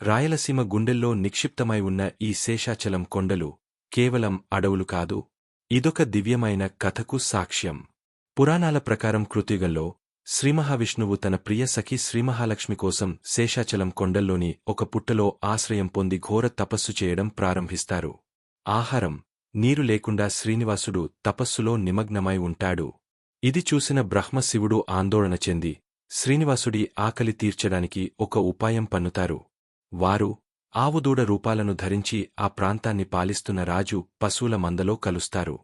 రాయలసీమ గుండెల్లో నిక్షిప్తమై ఉన్న ఈ శేషాచలం కొండలు కేవలం అడవులు కాదు ఇదొక దివ్యమైన కథకు సాక్ష్యం. పురాణాల ప్రకారం కృతిగల్లో శ్రీమహావిష్ణువు తన ప్రియ సఖి శ్రీమహాలక్ష్మి కోసం శేషాచలం కొండల్లోని ఒక పుట్టలో ఆశ్రయం పొంది ఘోర తపస్సు చేయడం ప్రారంభిస్తారు. ఆహారం నీరు లేకుండా శ్రీనివాసుడు తపస్సులో నిమగ్నమై ఉంటాడు. ఇది చూసిన బ్రహ్మశివుడు ఆందోళన చెంది శ్రీనివాసుడి ఆకలి తీర్చడానికి ఒక ఉపాయం పన్నుతారు. వారు ఆవుదూడ రూపాలను ధరించి ఆ ప్రాంతాన్ని పాలిస్తున్న రాజు పశువుల మందలో కలుస్తారు.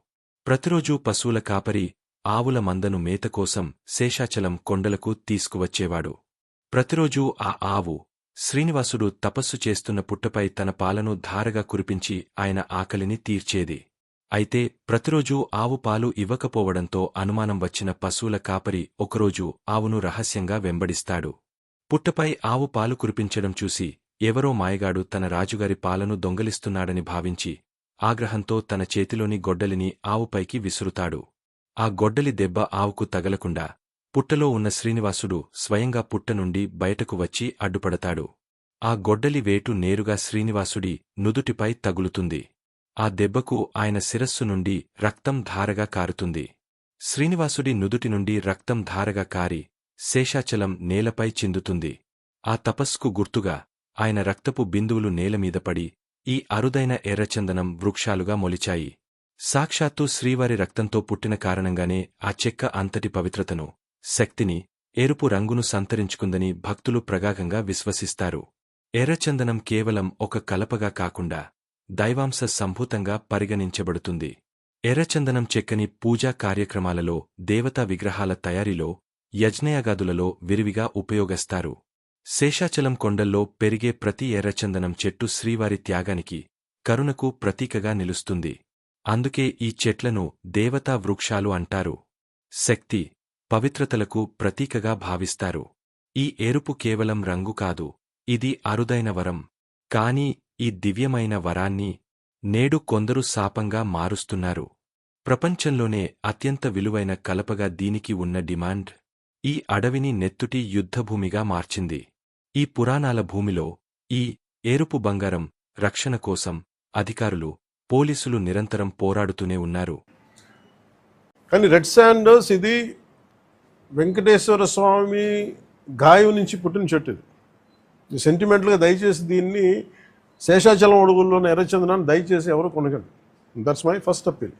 ప్రతిరోజూ పశువుల కాపరి ఆవుల మందను మేతకోసం శేషాచలం కొండలకు తీసుకువచ్చేవాడు. ప్రతిరోజూ ఆ ఆవు శ్రీనివాసుడు తపస్సు చేస్తున్న పుట్టపై తన పాలను ధారగా కురిపించి ఆయన ఆకలిని తీర్చేది. అయితే ప్రతిరోజూ ఆవు పాలు ఇవ్వకపోవడంతో అనుమానం వచ్చిన పశువుల కాపరి ఒకరోజు ఆవును రహస్యంగా వెంబడిస్తాడు. పుట్టపై ఆవు పాలు కురిపించడం చూసి ఎవరో మాయగాడు తన రాజుగారి పాలను దొంగలిస్తున్నాడని భావించి ఆగ్రహంతో తన చేతిలోని గొడ్డలిని ఆవుపైకి విసురుతాడు. ఆ గొడ్డలి దెబ్బ ఆవుకు తగలకుండా పుట్టలో ఉన్న శ్రీనివాసుడు స్వయంగా పుట్ట నుండి బయటకు వచ్చి అడ్డుపడతాడు. ఆ గొడ్డలి వేటు నేరుగా శ్రీనివాసుడి నుదుటిపై తగులుతుంది. ఆ దెబ్బకు ఆయన శిరస్సు నుండి రక్తం ధారగా కారుతుంది. శ్రీనివాసుడి నుదుటి నుండి రక్తం ధారగా కారి శేషాచలం నేలపై చిందుతుంది. ఆ తపస్సుకు గుర్తుగా ఆయన రక్తపు బిందువులు నేలమీద పడి ఈ అరుదైన ఎర్రచందనం వృక్షాలుగా మొలిచాయి. సాక్షాత్తు శ్రీవారి రక్తంతో పుట్టిన కారణంగానే ఆ చెక్క అంతటి పవిత్రతను శక్తిని ఎరుపు రంగును సంతరించుకుందని భక్తులు ప్రగాఘంగా విశ్వసిస్తారు. ఎర్రచందనం కేవలం ఒక కలపగా కాకుండా దైవాంశ సంభూతంగా పరిగణించబడుతుంది. ఎర్రచందనం చెక్కని పూజా కార్యక్రమాలలో దేవతా విగ్రహాల తయారీలో యజ్ఞయాగాదులలో విరివిగా ఉపయోగిస్తారు. శేషాచలం కొండల్లో పెరిగే ప్రతి ఎర్రచందనం చెట్టు శ్రీవారి త్యాగానికి కరుణకు ప్రతీకగా నిలుస్తుంది. అందుకే ఈ చెట్లను దేవతా వృక్షాలు అంటారు. శక్తి పవిత్రతలకు ప్రతీకగా భావిస్తారు. ఈ ఎరుపు కేవలం రంగు కాదు ఇది అరుదైన వరం. కాని ఈ దివ్యమైన వరాన్ని నేడు కొందరు శాపంగా మారుస్తున్నారు. ప్రపంచంలోనే అత్యంత విలువైన కలపగా దీనికి ఉన్న డిమాండ్ ఈ అడవిని నెత్తుటి యుద్ధభూమిగా మార్చింది. ఈ పురాణాల భూమిలో ఈ ఏరుపు బంగారం రక్షణ కోసం అధికారులు పోలీసులు నిరంతరం పోరాడుతూనే ఉన్నారు. కానీ రెడ్ శాండర్స్ ఇది వెంకటేశ్వర స్వామి గాయం నుంచి పుట్టిన చెట్టు ఇది. సెంటిమెంటల్గా దయచేసి దీన్ని శేషాచలం అడుగుల్లోని ఎర్రచందనాన్ని దయచేసి ఎవరు కొనగండి దట్స్ మై ఫస్ట్ అప్పీల్